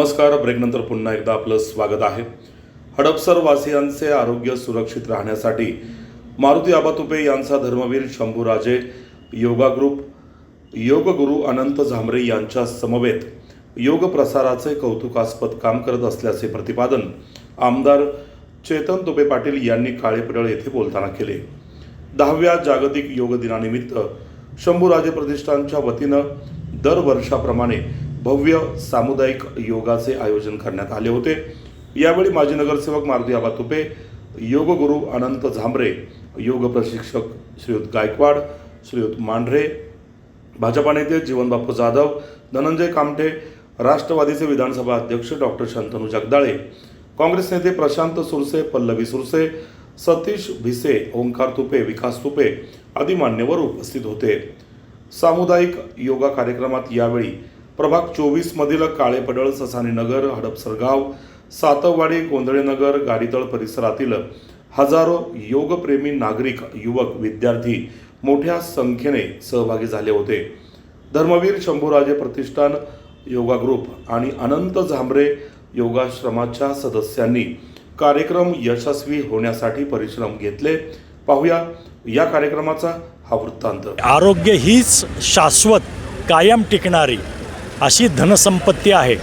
नमस्कार. ब्रेकनंतर पुन्हा एकदा आपलं स्वागत आहे. हडपसर वासियांचे आरोग्य सुरक्षित राहण्यासाठी मारुती आबा तुपे यांचा धर्मवीर शंभूराजे योगा ग्रुप योगगुरू अनंत झांबरे यांच्या समवेत योग प्रसाराचे कौतुकास्पद काम करत असल्याचे प्रतिपादन आमदार चेतन तुपे पाटील यांनी काळेपडळ येथे बोलताना केले. दहाव्या जागतिक योग दिनानिमित्त शंभूराजे प्रतिष्ठानच्या वतीनं दरवर्षाप्रमाणे भव्य सामुदायिक योगाचे आयोजन करण्यात आले होते. यावेळी माजी नगरसेवक मारुती आबा तुपे योगगुरू अनंत झांबरे योग प्रशिक्षक श्रीयुत गायकवाड श्रीयुत मांढरे भाजपा नेते जीवनबापू जाधव धनंजय कामठे राष्ट्रवादीचे विधानसभा अध्यक्ष डॉक्टर शंतनू जगदाळे काँग्रेस नेते प्रशांत सुरसे पल्लवी सुरसे सतीश भिसे ओंकार तुपे विकास तुपे आदी मान्यवर उपस्थित होते. सामुदायिक योगा कार्यक्रमात यावेळी प्रभाग चोवीसमधील काळेपडळ ससाने नगर हडपसरगाव सातववाडी गोंधळेनगर गाडीतळ परिसरातील हजारो योगप्रेमी नागरिक युवक विद्यार्थी मोठ्या संख्येने सहभागी झाले होते. धर्मवीर शंभूराजे प्रतिष्ठान योगा ग्रुप आणि अनंत झांबरे योगाश्रमाच्या सदस्यांनी कार्यक्रम यशस्वी होण्यासाठी परिश्रम घेतले. पाहूया या कार्यक्रमाचा हा वृत्तांत. आरोग्य हीच शाश्वत कायम टिकणारी अशी धनसंपत्ती आहे.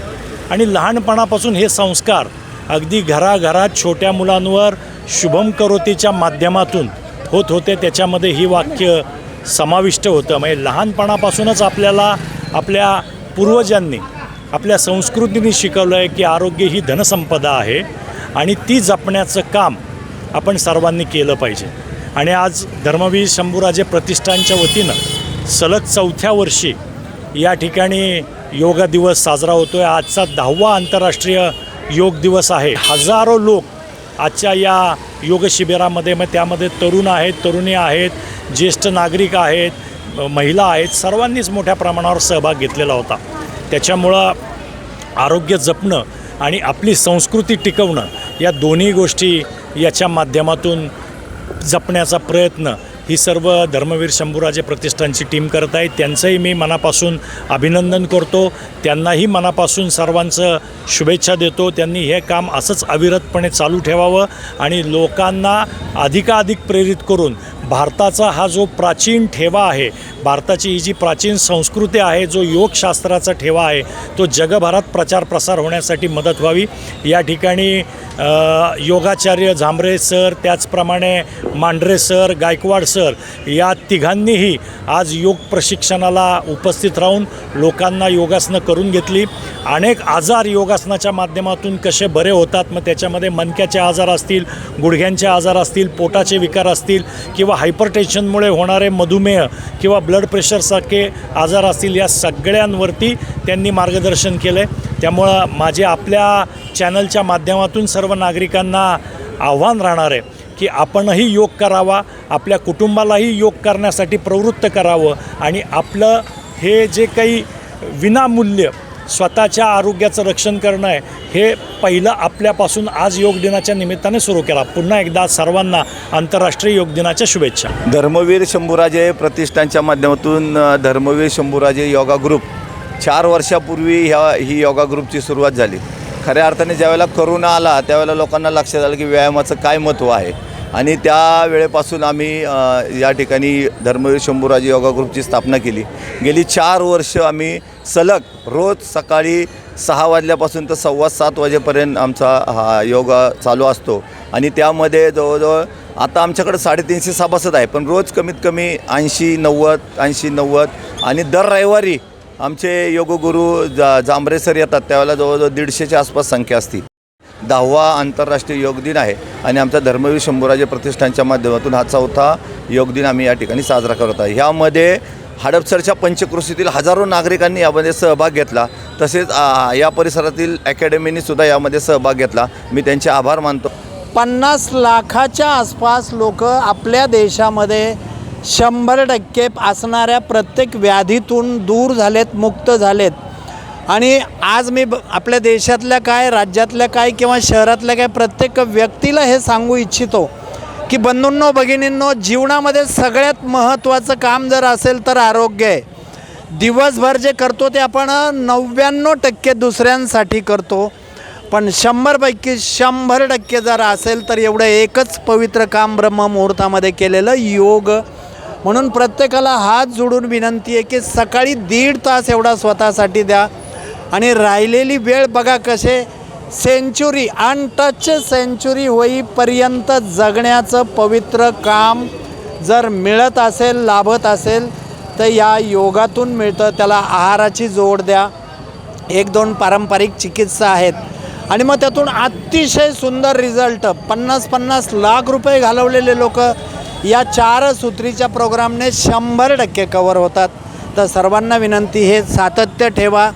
आणि लहानपणापासून हे संस्कार अगदी घराघरात छोट्या मुलांवर शुभम करोतीच्या माध्यमातून होत होते. त्याच्यामध्ये ही वाक्य समाविष्ट होतं. म्हणजे लहानपणापासूनच आपल्याला आपल्या पूर्वजांनी आपल्या संस्कृतीने शिकवलं आहे की आरोग्य ही धनसंपदा आहे आणि ती जपण्याचं काम आपण सर्वांनी केलं पाहिजे. आणि आज धर्मवीर शंभूराजे प्रतिष्ठानच्या वतीनं सलग चौथ्या वर्षी या ठिकाणी योग दिवस साजरा होतो आहे आजचा दहावा आंतरराष्ट्रीय योग दिवस आहे. हजारो लोक आजच्या या योग शिबिरामध्ये मग त्यामध्ये तरुण आहेत तरुणी आहेत ज्येष्ठ नागरिक आहेत महिला आहेत सर्वांनीच मोठ्या प्रमाणावर सहभाग घेतलेला होता. त्याच्यामुळं आरोग्य जपणं आणि आपली संस्कृती टिकवणं या दोन्ही गोष्टी याच्या माध्यमातून जपण्याचा प्रयत्न ही सर्व धर्मवीर शंभूराजे प्रतिष्ठानची टीम करत आहे त्यांचंही मी मनापासून अभिनंदन करतो. त्यांनाही मनापासून सर्वांचं शुभेच्छा देतो. त्यांनी हे काम असंच अविरतपणे चालू ठेवावं आणि लोकांना अधिकाधिक प्रेरित करून भारताचा हा जो प्राचीन ठेवा आहे भारताची ही जी प्राचीन संस्कृती आहे जो योगशास्त्राचा ठेवा आहे तो जगभरात प्रचार प्रसार होण्यासाठी मदत व्हावी. या ठिकाणी योगाचार्य झांबरे सर त्याचप्रमाणे मांढरे सर गायकवाड सर या तिघांनीही आज योग प्रशिक्षणाला उपस्थित राहून लोकांना योगासनं करून घेतली. अनेक आजार योगासनाच्या माध्यमातून कसे बरे होतात मग त्याच्यामध्ये मनक्याचे आजार असतील गुडघ्यांचे आजार असतील पोटाचे विकार असतील किंवा हायपरटेन्शनमुळे होणारे मधुमेह किंवा ब्लड प्रेशरसारखे आजार असतील या सगळ्यांवरती त्यांनी मार्गदर्शन केलं आहे त्यामुळं माझे आपल्या चॅनलच्या माध्यमातून सर्व नागरिकांना आव्हान राहणार आहे की आपणही योग करावा आपल्या कुटुंबालाही योग करण्यासाठी प्रवृत्त करावं आणि आपलं हे जे काही विनामूल्य स्वतःच्या आरोग्याचं रक्षण करणं आहे. हे पहिलं आपल्यापासून आज योग दिनाच्या निमित्ताने सुरू केला. पुन्हा एकदा सर्वांना आंतरराष्ट्रीय योग दिनाच्या शुभेच्छा. धर्मवीर शंभूराजे प्रतिष्ठानच्या माध्यमातून धर्मवीर शंभूराजे योगा ग्रुप. चार वर्षापूर्वी ह्या ही योगा ग्रुपची सुरुवात झाली. खऱ्या अर्थाने ज्यावेळेला करोना आला त्यावेळेला लोकांना लक्षात आलं की व्यायामाचं काय महत्त्व आहे. आणि त्या वेळेपासून आम्ही या ठिकाणी धर्मवीर शंभूराजे योगा ग्रुपची स्थापना केली. गेली चार वर्ष आम्ही सलग रोज सकाळी सहा वाजल्यापासून तर सव्वा सात वाजेपर्यंत आमचा हा योगा चालू असतो. आणि त्यामध्ये जवळजवळ आता आमच्याकडे साडेतीनशे सभासद आहे पण रोज कमीत कमी ऐंशी नव्वद ऐंशी नव्वद आणि दर रविवारी आमचे योगगुरू जा जांभरे सर येतात त्यावेळेला जवळजवळ दीडशेच्या आसपास संख्या असते. दहावा आंतरराष्ट्रीय योग दिन आहे आणि आमचा धर्मवीर शंभूराजे प्रतिष्ठानच्या माध्यमातून हा चौथा योग दिन आम्ही या ठिकाणी साजरा करत आहे. ह्यामध्ये हडपसरच्या पंचकृषीतील हजारो नागरिकांनी यामध्ये सहभाग घेतला. तसेच या परिसरातील अकॅडमीनी सुद्धा यामध्ये सहभाग घेतला. मी त्यांचे आभार मानतो. पन्नास लाखाच्या आसपास लोक आपल्या देशामध्ये शंभर टक्के असणाऱ्या प्रत्येक व्याधीतून दूर झालेत मुक्त झालेत. आणि आज मी ब आपल्या देशातल्या काय राज्यातल्या काय किंवा शहरातल्या काय प्रत्येक व्यक्तीला हे सांगू इच्छितो. की बंधूंनो भगिनींनो जीवनामध्ये सगळ्यात महत्त्वाचं काम जर असेल तर आरोग्य आहे. दिवसभर जे करतो ते आपण नव्याण्णव टक्के दुसऱ्यांसाठी करतो. पण शंभरपैकी शंभर टक्के जर असेल तर एवढं एकच पवित्र काम ब्रह्ममुहूर्तामध्ये केलेलं योग. म्हणून प्रत्येकाला हात जोडून विनंती आहे की सकाळी दीड तास एवढा स्वतःसाठी द्या. आणि राहिलेली वेळ बघा कसे सेंचुरी अनटच सेंचुरी होईपर्यंत जगण्याचं पवित्र काम जर मिळत असेल लाभत असेल तर या योगातून मिळतं. त्याला आहाराची जोड द्या. एक दोन पारंपरिक चिकित्सा आहेत. आणि मग त्यातून अतिशय सुंदर रिझल्ट. पन्नास पन्नास लाख रुपये घालवलेले लोक या चार सूत्रीच्या प्रोग्रामने शंभर टक्के कवर होतात. तर सर्वांना विनंती हे सातत्य ठेवा.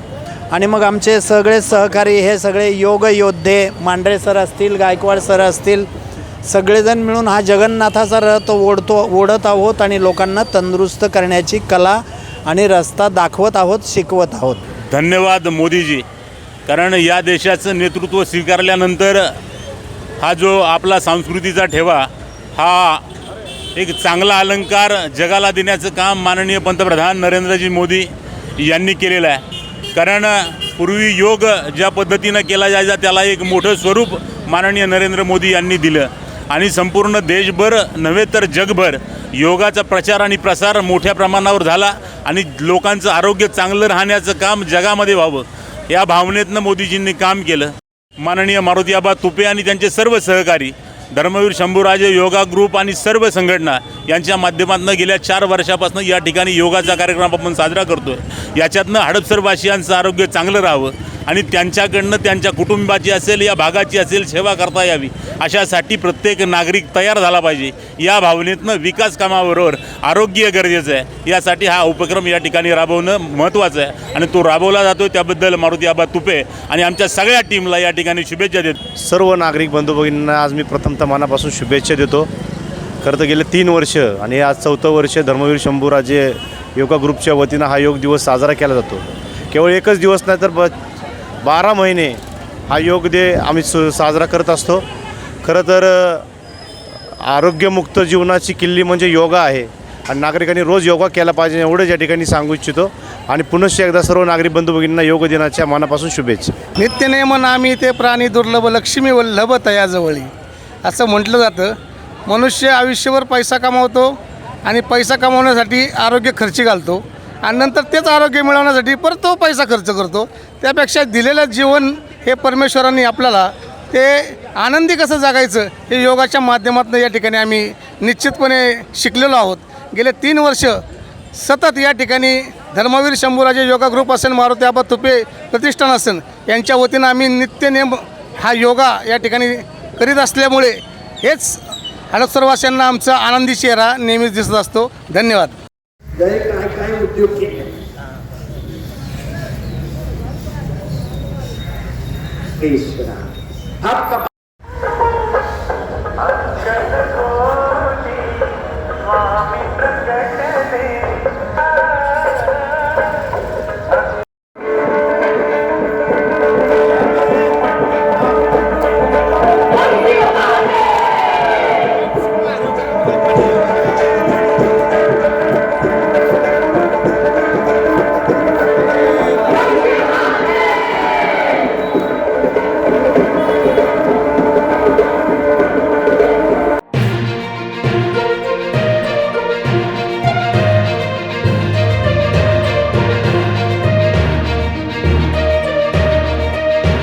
आणि मग आमचे सगळे सहकारी हे सगळे योग योद्धे मांढरे सर असतील गायकवाड सर असतील सगळेजण मिळून हा जगन्नाथाचा रथ ओढतो ओढत आहोत आणि लोकांना तंदुरुस्त करण्याची कला आणि रस्ता दाखवत आहोत शिकवत आहोत. धन्यवाद मोदीजी. कारण या देशाचं नेतृत्व स्वीकारल्यानंतर हा जो आपला संस्कृतीचा ठेवा हा एक चांगला अलंकार जगाला देण्याचं काम माननीय पंतप्रधान नरेंद्रजी मोदी यांनी केलेलं आहे. कारण पूर्वी योग ज्या पद्धतीनं केला जायचा त्याला एक मोठं स्वरूप माननीय नरेंद्र मोदी यांनी दिलं. आणि संपूर्ण देशभर नव्हे तर जगभर योगाचा प्रचार आणि प्रसार मोठ्या प्रमाणावर झाला आणि लोकांचं आरोग्य चांगलं राहण्याचं काम जगामध्ये व्हावं. या भावनेतनं मोदीजींनी काम केलं. माननीय मारुती आबा तुपे आणि त्यांचे सर्व सहकारी धर्मवीर शंभूराजे योगा ग्रुप आणि सर्व संघटना यांच्या माध्यमातून गेल्या चार वर्षापासून या ठिकाणी योगाचा कार्यक्रम आपण साजरा करतो आहे याच्यातनं हडपसरवासियांचं आरोग्य चांगलं राहावं. आणि त्यांच्याकडनं त्यांच्या कुटुंबाची असेल या भागाची असेल सेवा करता यावी. अशासाठी प्रत्येक नागरिक तयार झाला पाहिजे. या भावनेतनं विकास कामाबरोबर आरोग्य गरजेचं आहे. यासाठी हा उपक्रम या ठिकाणी राबवणं महत्त्वाचं आहे. आणि तो राबवला जातो त्याबद्दल मारुती आबा तुपे आणि आमच्या सगळ्या टीमला या ठिकाणी शुभेच्छा देतो सर्व नागरिक बंधू भगिनींना आज मी प्रथमतः मनापासून शुभेच्छा देतो. खरं तर गेले तीन वर्ष आणि आज चौथं वर्ष धर्मवीर शंभूराजे योगा ग्रुपच्या वतीनं हा योग दिवस साजरा केला जातो. केवळ एकच दिवस नाही तर ब बारा महिने हा योग दे आम्ही स साजरा करत असतो. खरं तर आरोग्यमुक्त जीवनाची किल्ली म्हणजे योगा आहे. आणि नागरिकांनी रोज योगा केला पाहिजे एवढंच या ठिकाणी सांगू इच्छितो. आणि पुनश्च एकदा सर्व नागरिक बंधू भगिनींना योग दिनाच्या मनापासून शुभेच्छा. नित्यनेम आम्ही ते प्राणी दुर्लभ लक्ष्मी वल्लभ तयाजवळी असं म्हटलं जातं. मनुष्य आयुष्यभर पैसा कमावतो आणि पैसा कमावण्यासाठी आरोग्य खर्ची घालतो. आणि नंतर तेच आरोग्य मिळवण्यासाठी परत तो पैसा खर्च करतो. त्यापेक्षा दिलेलं जीवन हे परमेश्वरांनी आपल्याला ते आनंदी कसं जगायचं हे योगाच्या माध्यमातून या ठिकाणी आम्ही निश्चितपणे शिकलेलो आहोत. गेले तीन वर्ष सतत या ठिकाणी धर्मवीर शंभूराजे योगा ग्रुप असेल मारुती आबा तुपे प्रतिष्ठान असेल यांच्या वतीनं आम्ही नित्यनेम हा योगा या ठिकाणी करीत असल्यामुळे हेच हडपसरवासियांना आमचा आनंदी चेहरा नेहमीच दिसत असतो. धन्यवाद. ईश्वरा आपका